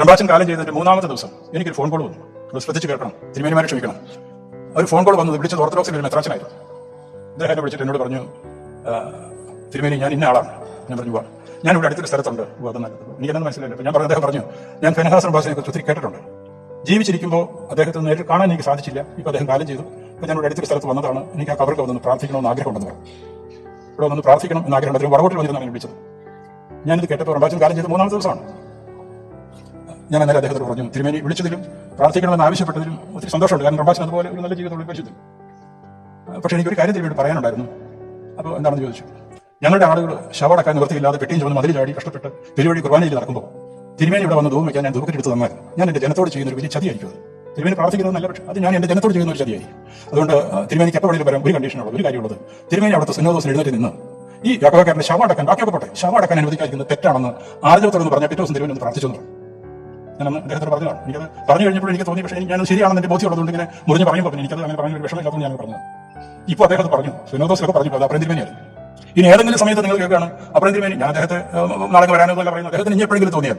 റംബാച്ചൻ കാലം ചെയ്തതിന്റെ മൂന്നാമത്തെ ദിവസം എനിക്കൊരു ഫോൺ കോൾ വന്നു. അത് ശ്രദ്ധിച്ച് കേൾക്കണം. തിരുമേനിമാരെ ക്ഷമിക്കണം. ഒരു ഫോൺ കോൾ വന്നത് വിളിച്ചത് ഓർത്തഡോക്സിൽ ഒരു മെത്രാച്ചനായിരുന്നു അദ്ദേഹം എന്നെ വിളിച്ചിട്ട് എന്നോട് പറഞ്ഞു "ആ, തിരുമേനി ഞാൻ ഇന്ന ആളാണ്. ഞാൻ പറഞ്ഞു വാ. ഞാൻ ഇവിടെ അടുത്തൊരു സ്ഥലത്തുണ്ട്. അത് നല്ലത് എനിക്ക് എന്നെ മനസ്സിലായില്ല. ഞാൻ പറഞ്ഞു അദ്ദേഹം പറഞ്ഞു ഞാൻ ഫെനഹാസ് റബാസിനെ കുറിച്ച് ഒത്തിരി കേട്ടിട്ടുണ്ട്. ജീവിച്ചിരിക്കുമ്പോൾ അദ്ദേഹത്തെ നേരിട്ട് കാണാൻ എനിക്ക് സാധിച്ചില്ല. ഇപ്പോൾ അദ്ദേഹം കാലം ചെയ്തു. അപ്പോൾ ഞാൻ ഇവിടെ അടുത്തൊരു സ്ഥലത്ത് വന്നതാണ്. എനിക്ക് ആ കവർക്ക് വന്ന് പ്രാർത്ഥിക്കണമെന്ന് ആഗ്രഹമുണ്ടെന്ന് പറഞ്ഞു. ഇവിടെ വന്ന് പ്രാർത്ഥിക്കണം എന്ന് ആഗ്രഹമുണ്ട്. അതിന് വടകോട്ടിൽ വന്നിരുന്നാണ് വിളിച്ചത്. ഞാനിത് കേട്ടപ്പോൾ റംബാച്ചൻ കാലം ചെയ്ത് മൂന്നാമത്തെ ദിവസമാണ്. ഞാൻ അന്നേരം അദ്ദേഹത്തോട് പറഞ്ഞു തിരുമേനി വിളിച്ചതിലും പ്രാർത്ഥിക്കണമെന്ന് ആവശ്യപ്പെട്ടതിലും ഒത്തിരി സന്തോഷമുണ്ട്. കാരണം പ്രഭാഷണം അതുപോലെ ഒരു നല്ല ജീവിതമുള്ള പരിശുദ്ധം പക്ഷേ എനിക്കൊരു കാര്യം തിരുമേനി പറയാനുണ്ടായിരുന്നു. അപ്പോൾ എന്താണെന്ന് ചോദിച്ചു? ഞങ്ങളുടെ ആളുകൾ ശവടക്കാൻ നിവൃത്തിയില്ലാതെ പെട്ടിയും ചുമന്ന് മതിൽ ചാടി കഷ്ടപ്പെട്ട് പെരുവഴി കുർബാനയിൽ നടക്കുമ്പോൾ തിരുമേനി ഇവിടെ വന്ന് ധൂം ഞാൻ ഞാൻ ധൂക്കറ്റെടുത്ത് തന്നാൽ ഞാൻ എന്റെ ജനത്തോട് ചെയ്യുന്ന ഒരു വലിയ ചതിയായിരിക്കും അത്. തിരുമേനി നല്ല പക്ഷേ അത് ഞാൻ എന്റെ ജനത്തോട് ചെയ്യുന്ന ഒരു ചതിയായി അതുകൊണ്ട് തിരുമേനിക്ക് എപ്പോൾ വേണമെങ്കിലും വരാം. ഒരു കണ്ടീഷനുള്ളത് ഒരു കാര്യമുള്ളത്. തിരുമേനി അവിടുത്തെ സുന്നോദോസിൽ എഴുന്നേറ്റ് നിന്ന് ഈ യാക്കോക്കാരന്റെ ശവം അടക്കാൻ ബാക്കിയൊക്കെ പോട്ടെ ശവം അടക്കാൻ അനുവദിക്കാതിരിക്കുന്നത് തെറ്റാണെന്ന് ആദ്യത്തോടെന്ന് പറഞ്ഞ പിറ്റേ ദിവസം തിരുമേനി ഒന്ന് പ്രാർത്ഥിച്ചു പറഞ്ഞു. ഞാനന്ന് അദ്ദേഹത്തോട് പറഞ്ഞതാണ്. എനിക്കത് പറഞ്ഞു കഴിഞ്ഞപ്പോൾ എനിക്ക് തോന്നി പക്ഷേ ഞാനത് ശരിയാണെന്ന് എന്റെ ബോധ്യമുള്ളതുകൊണ്ട് ഇങ്ങനെ മുറിഞ്ഞ് പറയുമ്പോൾ പിന്നെ എനിക്കത് അങ്ങനെ പറഞ്ഞ ഒരു ഇല്ലാത്ത ഞാൻ പറഞ്ഞത് ഇപ്പൊ അദ്ദേഹം അത് പറഞ്ഞു. സുനോദോസിലൊക്കെ പറഞ്ഞു അത് അപ്പുറം തിരുമേനിയായിരുന്നു ഇനി ഏതെങ്കിലും സമയത്ത് നിങ്ങൾ കേൾക്കുകയാണ് അപ്പുറം തിരുമേനി ഞാൻ അദ്ദേഹത്തെ നാളെ വരാനോ എന്നല്ല പറയുന്നത് അദ്ദേഹത്തിന് ഇനി എപ്പോഴെങ്കിലും തോന്നിയാൽ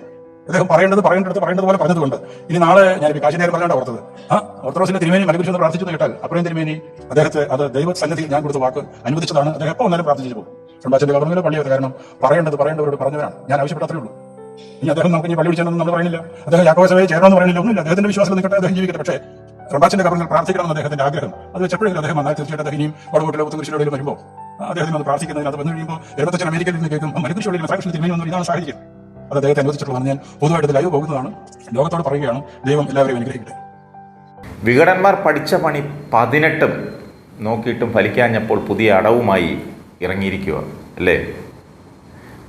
അദ്ദേഹം പറയേണ്ടത് പറയേണ്ടത് പറയേണ്ടത് പോലെ പറഞ്ഞതുകൊണ്ട്. ഇനി നാളെ ഞാൻ വികാശിനെ പറഞ്ഞാണ് ഓർത്തത്. ആ ഓർത്തഡോക്സിന്റെ തിരുമേനി മലകുരിശ് എന്ന് പ്രാർത്ഥിച്ചു കേട്ടാൽ അപ്പുറം തിരുമേനി അദ്ദേഹത്തെ അത് ദൈവ സന്നിധിയിൽ ഞാൻ കൊടുത്ത വാക്ക് അനുവദിച്ചതാണ്. അദ്ദേഹം എപ്പോൾ ഒന്നാലും പ്രാർത്ഥിച്ചു പോകും. സംഭാഷന്റെ ഗവർണറിലെ പള്ളിയത് കാരണം പറയേണ്ടത് പറയേണ്ടവരോട് പറഞ്ഞവരാണ്. ഞാൻ ആവശ്യപ്പെട്ടത്രേ ഉള്ളൂ. ഇനി അദ്ദേഹം നമുക്ക് ഇനി പള്ളി വിളിച്ചതെന്ന് നമ്മൾ പറയുന്നില്ല. അദ്ദേഹം യാക്കോസഭയെ ചേരണമെന്ന് പറയുന്നില്ല. ഒന്നുമില്ല. അദ്ദേഹത്തിന്റെ വിശ്വാസം നിൽക്കട്ടെ അദ്ദേഹം ജീവിക്കട്ടെ. പക്ഷേ റംബാച്ചിന്റെ കബറിൽ പ്രാർത്ഥിക്കണമെന്ന് അദ്ദേഹത്തിന്റെ ആഗ്രഹം. അത് വെച്ചപ്പോഴെങ്കിലും അദ്ദേഹം വന്നാൽ തീർച്ചയായിട്ടും അദ്ദേഹം ഇനിയും വടകോട്ടിലെ കുത്തുകുരിശിലൂടെ വരുമ്പോൾ അദ്ദേഹത്തിന് അത് വന്നു കഴിയുമ്പോൾ എഴുപത്തച്ഛൻ അമേരിക്കയിൽ നിന്ന് കേൾക്കും മരുക്കുരിശോടെ മെത്രാക്ഷൻ തിരുമേനി ഇതാണ് സാഹചര്യം അത് അദ്ദേഹത്തെ അനുവദിച്ചിട്ടുള്ളതാണ്. ഞാൻ പൊതുവായിട്ട് ലൈവ് പോകുന്നതാണ്. ലോകത്തോട് പറയുകയാണ് ദൈവം എല്ലാവരെയും അനുഗ്രഹിക്കട്ടെ. വികടന്മാർ പഠിച്ച പണി പതിനെട്ടും നോക്കിയിട്ടും ഫലിക്കാഞ്ഞപ്പോൾ പുതിയ അടവുമായി ഇറങ്ങിയിരിക്കുക അല്ലേ?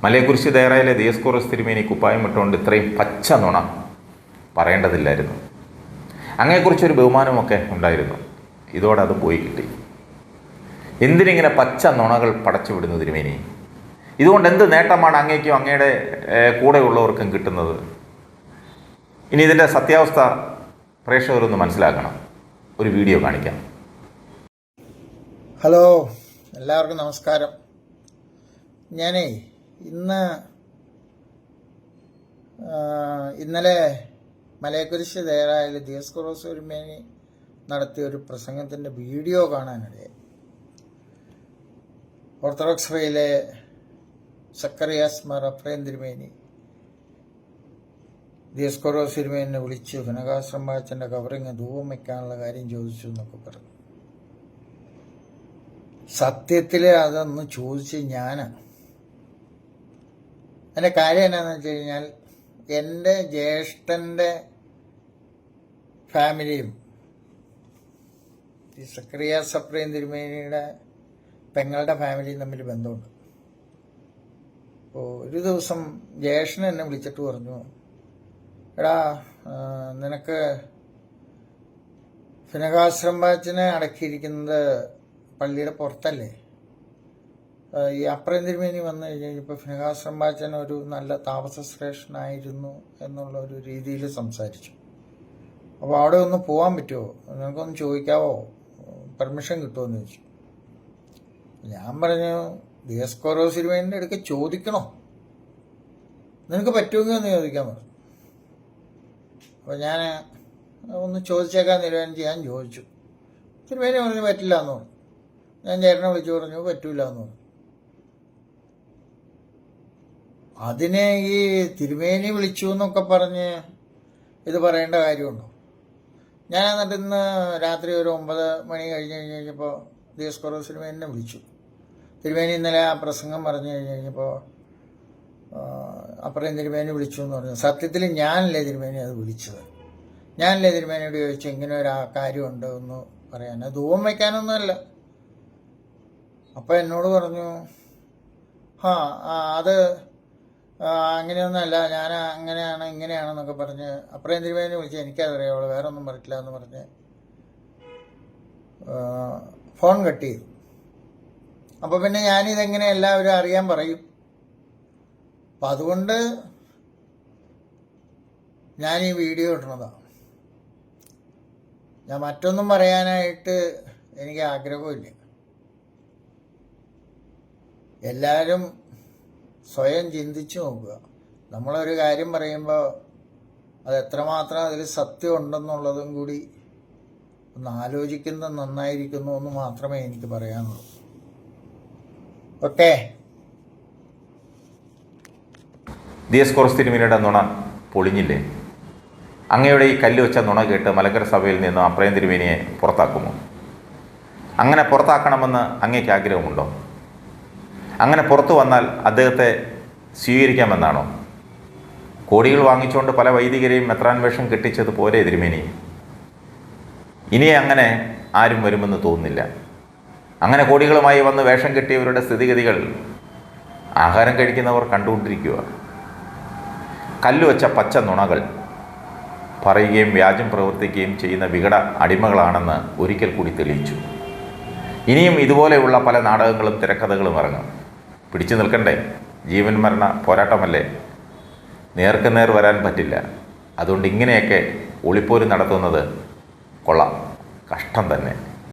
മലയെക്കുറിച്ച് ദേറായിലെ ദേസ്കോറസ് തിരുമേനി കുപ്പായം ഇട്ടുകൊണ്ട് ഇത്രയും പച്ച നുണ പറയേണ്ടതില്ലായിരുന്നു. അങ്ങനെക്കുറിച്ചൊരു ബഹുമാനമൊക്കെ ഉണ്ടായിരുന്നു. ഇതോടെ അത് പോയി കിട്ടി. എന്തിനിങ്ങനെ പച്ച നുണകൾ പടച്ചു വിടുന്നു തിരുമേനി? ഇതുകൊണ്ട് എന്ത് നേട്ടമാണ് അങ്ങേക്കും അങ്ങയുടെ കൂടെയുള്ളവർക്കും കിട്ടുന്നത്? ഇനി ഇതിന്റെ സത്യാവസ്ഥ പ്രേക്ഷകരൊന്ന് മനസ്സിലാക്കണം. ഒരു വീഡിയോ കാണിക്കാം. ഹലോ എല്ലാവർക്കും നമസ്കാരം. ഞാനേ ഇന്ന് ഇന്നലെ മലയക്കുരിശ് തയ്യാറായാൽ ദിയസ്കൊറോസ് ഒരുമേനി നടത്തിയ ഒരു പ്രസംഗത്തിന്റെ വീഡിയോ കാണാനിടയായി. ഓർത്തഡോക്സ് സഭയിലെ സക്കറിയാസ് മാർ അഫ്രേം തിരുമേനി ദിയസ്കൊറോസ് തിരുമേനിനെ വിളിച്ച് ഫിനകാശ്രം ബാച്ചന്റെ കവറിങ് ധൂപം വയ്ക്കാനുള്ള കാര്യം ചോദിച്ചു എന്നൊക്കെ പറഞ്ഞു. സത്യത്തിലെ അതൊന്ന് ചോദിച്ച് ഞാനാണ്. അതിന്റെ കാര്യം എന്നാന്ന് വെച്ച് കഴിഞ്ഞാൽ എന്റെ ജ്യേഷ്ഠന്റെ ഫാമിലിയും ഈ സക്രിയ സപ്രീം തിരുമേനിയുടെ പെങ്ങളുടെ ഫാമിലിയും തമ്മിൽ ബന്ധമുണ്ട്. അപ്പോൾ ഒരു ദിവസം ജ്യേഷ്ഠൻ എന്നെ വിളിച്ചിട്ട് പറഞ്ഞു എടാ നിനക്ക് ഫിനകാശ്രംബാച്ചിനെ അടക്കിയിരിക്കുന്നത് പള്ളിയുടെ പുറത്തല്ലേ? ഈ അപ്രേന്ദ്രമേനി വന്നു കഴിഞ്ഞപ്പോൾ ഫിനഹാസം ബാച്ചൻ ഒരു നല്ല താമസശ്രേഷ്ഠനായിരുന്നു എന്നുള്ള ഒരു രീതിയിൽ സംസാരിച്ചു. അപ്പോൾ അവിടെ ഒന്ന് പോകാൻ പറ്റുമോ? നിനക്കൊന്ന് ചോദിക്കാവോ? പെർമിഷൻ കിട്ടുമോ എന്ന് ചോദിച്ചു. ഞാൻ പറഞ്ഞു ദിയസ്കോറോ സിനിമേന്റെ അടുക്ക ചോദിക്കണോ? നിനക്ക് പറ്റുമെങ്കിൽ ഒന്ന് ചോദിക്കാൻ പറഞ്ഞു അപ്പോൾ ഞാൻ ഒന്ന് ചോദിച്ചേക്കാൻ തീരുമാനിച്ച് ഞാൻ ചോദിച്ചു. തിരുമേനി പറഞ്ഞു പറ്റില്ല എന്ന് പറഞ്ഞു. ഞാൻ ചേട്ടനെ വിളിച്ചു പറഞ്ഞു പറ്റൂല എന്ന് പറഞ്ഞു. അതിനെ ഈ തിരുമേനി വിളിച്ചു എന്നൊക്കെ പറഞ്ഞ് ഇത് പറയേണ്ട കാര്യമുണ്ടോ? ഞാൻ എന്നിട്ട് ഇന്ന് രാത്രി ഒരു ഒമ്പത് മണി കഴിഞ്ഞ് കഴിഞ്ഞ് കഴിഞ്ഞപ്പോൾ ദിയസ്കോറോ തിരുമേനിനെ വിളിച്ചു. തിരുമേനി ഇന്നലെ ആ പ്രസംഗം പറഞ്ഞു കഴിഞ്ഞ് കഴിഞ്ഞപ്പോൾ അപ്പുറം തിരുമേനി വിളിച്ചു എന്ന് പറഞ്ഞു. സത്യത്തിൽ ഞാനല്ലേ തിരുമേനി അത് വിളിച്ചത്? ഞാനല്ലേ തിരുമേനിയോട് ചോദിച്ചു ഇങ്ങനെ ഒരു കാര്യമുണ്ട് എന്ന് പറയാൻ? അത് ധൂപം വയ്ക്കാനൊന്നുമല്ല. അപ്പോൾ എന്നോട് പറഞ്ഞു ആ അത് അങ്ങനെയൊന്നുമല്ല. ഞാൻ അങ്ങനെയാണ് ഇങ്ങനെയാണെന്നൊക്കെ പറഞ്ഞ് അപ്പുറം തിരുമേനി വിളിച്ച് അവൾ വേറെ ഒന്നും പറഞ്ഞില്ല എന്ന് പറഞ്ഞ് ഫോൺ കട്ട് ചെയ്തു. അപ്പോൾ പിന്നെ ഞാനിതെങ്ങനെ എല്ലാവരും അറിയാൻ പറയും? അപ്പം അതുകൊണ്ട് ഞാൻ ഈ വീഡിയോ ഇടുന്നതാണ് ഞാൻ മറ്റൊന്നും പറയാനായിട്ട് എനിക്ക് ആഗ്രഹമില്ല എല്ലാവരും സ്വയം ചിന്തിച്ചു നോക്കുക. നമ്മളൊരു കാര്യം പറയുമ്പോൾ അത് എത്രമാത്രം അതിൽ സത്യം ഉണ്ടെന്നുള്ളതും കൂടി ഒന്ന് ആലോചിക്കുന്നത് നന്നായിരിക്കുന്നു എന്ന് മാത്രമേ എനിക്ക് പറയാനുള്ളൂ. ഓക്കെ? ദിയസ് കുറച്ച് തിരുമേനിയുടെ നുണ പൊളിഞ്ഞില്ലേ? അങ്ങയുടെ ഈ കല്ല് വെച്ച നുണ കേട്ട് മലങ്കര സഭയിൽ നിന്നും അപ്രയം തിരുമേനിയെ പുറത്താക്കുമോ? അങ്ങനെ പുറത്താക്കണമെന്ന് അങ്ങേക്ക് ആഗ്രഹമുണ്ടോ? അങ്ങനെ പുറത്തു വന്നാൽ അദ്ദേഹത്തെ സ്വീകരിക്കാമെന്നാണോ? കോടികൾ വാങ്ങിച്ചുകൊണ്ട് പല വൈദികരെയും മെത്രാൻ വേഷം കെട്ടിച്ചത് പോരെ തിരുമേനി ഇനി അങ്ങനെ ആരും വരുമെന്ന് തോന്നുന്നില്ല. അങ്ങനെ കോടികളുമായി വന്ന് വേഷം കെട്ടിയവരുടെ സ്ഥിതിഗതികൾ ആഹാരം കഴിക്കുന്നവർ കണ്ടുകൊണ്ടിരിക്കുക. കല്ലുവച്ച പച്ച നുണകൾ പറയുകയും വ്യാജം പ്രവർത്തിക്കുകയും ചെയ്യുന്ന വികട അടിമകളാണെന്ന് ഒരിക്കൽ കൂടി തെളിയിച്ചു. ഇനിയും ഇതുപോലെയുള്ള പല നാടകങ്ങളും തിരക്കഥകളും ഇറങ്ങും. പിടിച്ചു നിൽക്കണ്ടേ? ജീവൻ മരണ പോരാട്ടമല്ലേ? നേർക്ക് നേർ വരാൻ പറ്റില്ല. അതുകൊണ്ട് ഇങ്ങനെയൊക്കെ ഒളിപ്പോര് നടത്തുന്നത് കൊള്ളാം. കഷ്ടം തന്നെ.